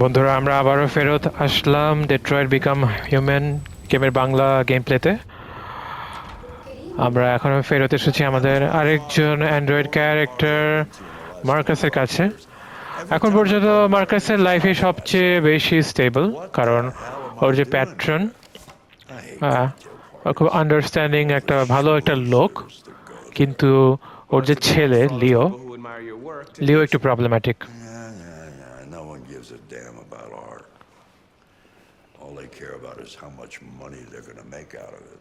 বন্ধুরা, আমরা আবারও ফেরত আসলাম ডেট্রয়েড বিকাম হিউম্যান গেমের বাংলা গেম প্লেতে আমরা এখন ফেরত এসেছি আমাদের আরেকজন অ্যান্ড্রয়েড ক্যারেক্টার মার্কাসের কাছে এখন পর্যন্ত মার্কাসের লাইফে সবচেয়ে বেশি স্টেবল কারণ ওর যে প্যাট্রন খুব আন্ডারস্ট্যান্ডিং একটা ভালো একটা লোক, কিন্তু ওর যে ছেলে লিও. লিও একটু problematic damn about art. All they care about is how much money they're gonna make out of it.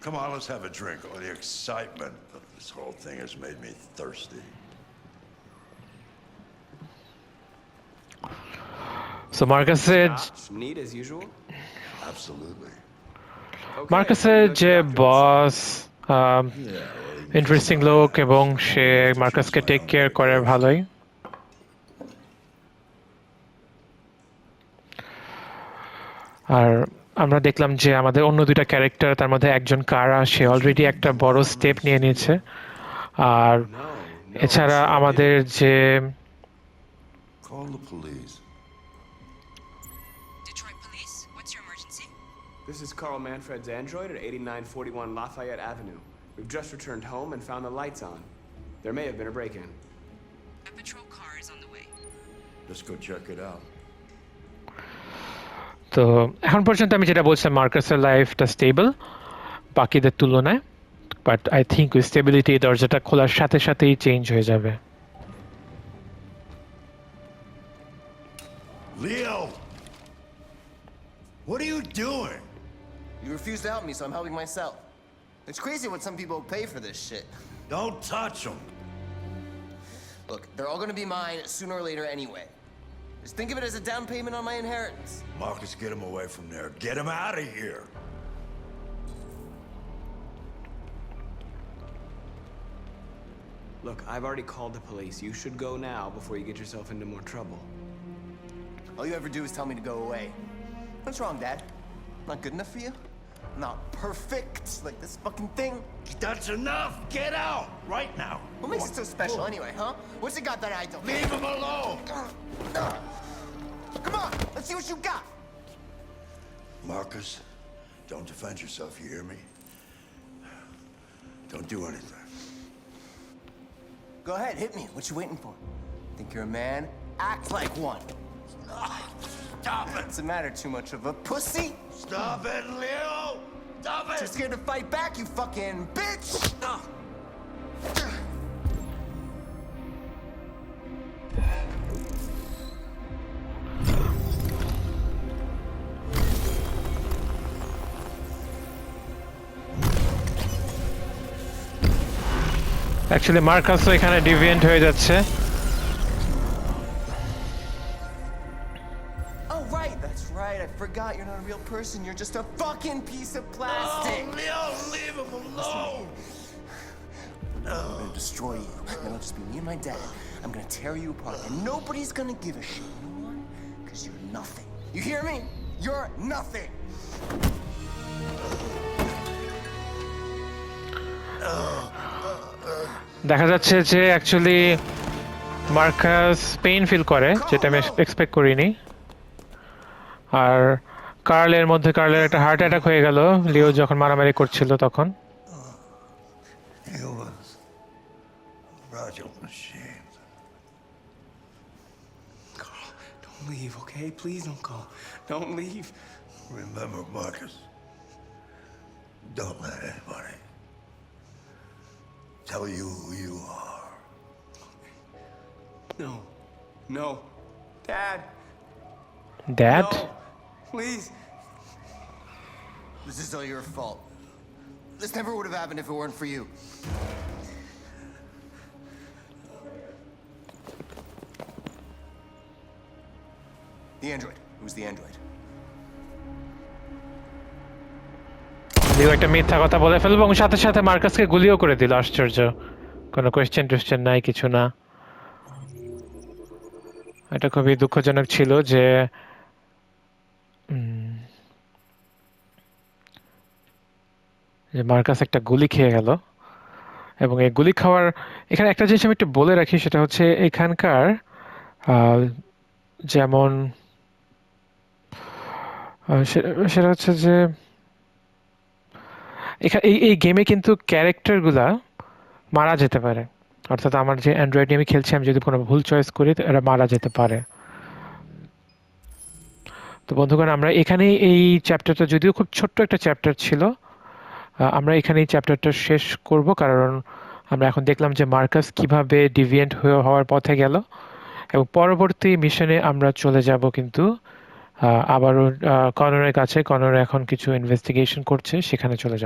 Come on, let's have a drink. All the excitement of this whole thing has made me thirsty. So মার্কাসের Neat as usual. Absolutely. Okay, মার্কাসের let's যে get back to it. Boss interesting লোক এবং সে মার্কাসকে take care করে ভালোই আর আমরা দেখলাম যে আমাদের অন্য দুইটা ক্যারেক্টার তার মধ্যে একজন কারা সে অলরেডি একটা বড় স্টেপ নিয়ে নিয়েছে আর এছাড়া আমাদের যে Call the police. Detroit Police, what's your emergency? This is Carl Manfred's android at 8941 Lafayette Avenue. We've just returned home and found the lights on. There may have been a break-in. A patrol car is on the way. Let's go check it out. তো এখন পর্যন্ত আমি যেটা বলছিলাম মার্কাসের লাইফটা stable বাকিদের তুলনায় but I think ওই স্টেবিলিটি দরজাটা খোলার সাথে সাথেই চেঞ্জ হয়ে যাবে Leo! What are you doing? You refuse to help me, so I'm helping myself. It's crazy what some people pay for this shit. Don't touch him. Look, they're all gonna be mine sooner or later anyway. Just think of it as a down payment on my inheritance. Marcus, get him away from there. Get him out of here. Look, I've already called the police. You should go now before you get yourself into more trouble. All you ever do is tell me to go away. What's wrong, Dad? Not good enough for you? Not perfect like this fucking thing? That's enough. Get out right now. What makes it so special anyway, huh? What's it got that I don't? Leave him alone. Come on, let's see what you got. Marcus, don't defend yourself. You hear me? Don't do anything. Go ahead, hit me. What you waiting for? Think you're a man? Act like one. Stop it. What's the matter? Too much of a pussy? Stop it, Leo. Stop it! Too scared to fight back, you fucking bitch! Ah. Actually মার্কাসও এখানে deviant হয়ে যাচ্ছে Oh, right, that's right. I forgot you're not a real person. You're just a fucking piece of Oh, plastic. Leo, leave him alone. I'm gonna destroy you. Then it'll just be me and my dad. I'm gonna tear you apart, and nobody's gonna give a shit. You know why? Because you're nothing. You hear me? You're nothing. দেখা যাচ্ছে যে actually Marcus pain feel করে, যেটা আমি expect করিনি। আর কার্লের মধ্যে কার্লের একটা heart attack হয়ে গেল লিও যখন মারামারি করছিল তখন। Don't leave. Remember, marcus. Don't let anybody tell you who you are. No. No. Dad. Dad? No. Please. This is all your fault. This never would have happened if it weren't for you. The android. Who's the android. Leo একটা মিথ্যা কথা বলে ফেলব এবং সাথে সাথে মার্কাসকে গুলিও করে দিল, আশ্চর্য। কোনো কোয়েশ্চেন টোয়েশ্চেন নাই, কিছু না। এটা খুবই দুঃখজনক ছিল যে মার্কাস একটা গুলি খেয়ে গেল এবং এই গুলি খাওয়ার, এখানে একটা জিনিস আমি একটু বলে রাখি, সেটা হচ্ছে এখানকার যেমন সেটা হচ্ছে যে এই এই গেমে কিন্তু ক্যারেক্টারগুলা মারা যেতে পারে। অর্থাৎ আমার যে অ্যান্ড্রয়েড আমি খেলছি, আমি যদি কোনো ভুল চয়েস করি এরা মারা যেতে পারে। তো বন্ধুগণ, আমরা এখানেই এই চ্যাপ্টারটা যদিও খুব ছোট্ট একটা চ্যাপ্টার ছিল আমরা এখানে এই চ্যাপ্টারটা শেষ করব, কারণ আমরা এখন দেখলাম যে মার্কাস কীভাবে ডিভিয়েন্ট হয়ে হওয়ার পথে গেল, এবং পরবর্তী মিশনে আমরা চলে যাব কিন্তু আবারও কনরের কাছে। কনর এখন কিছু ইনভেস্টিগেশন করছে, সেখানে চলে যাব।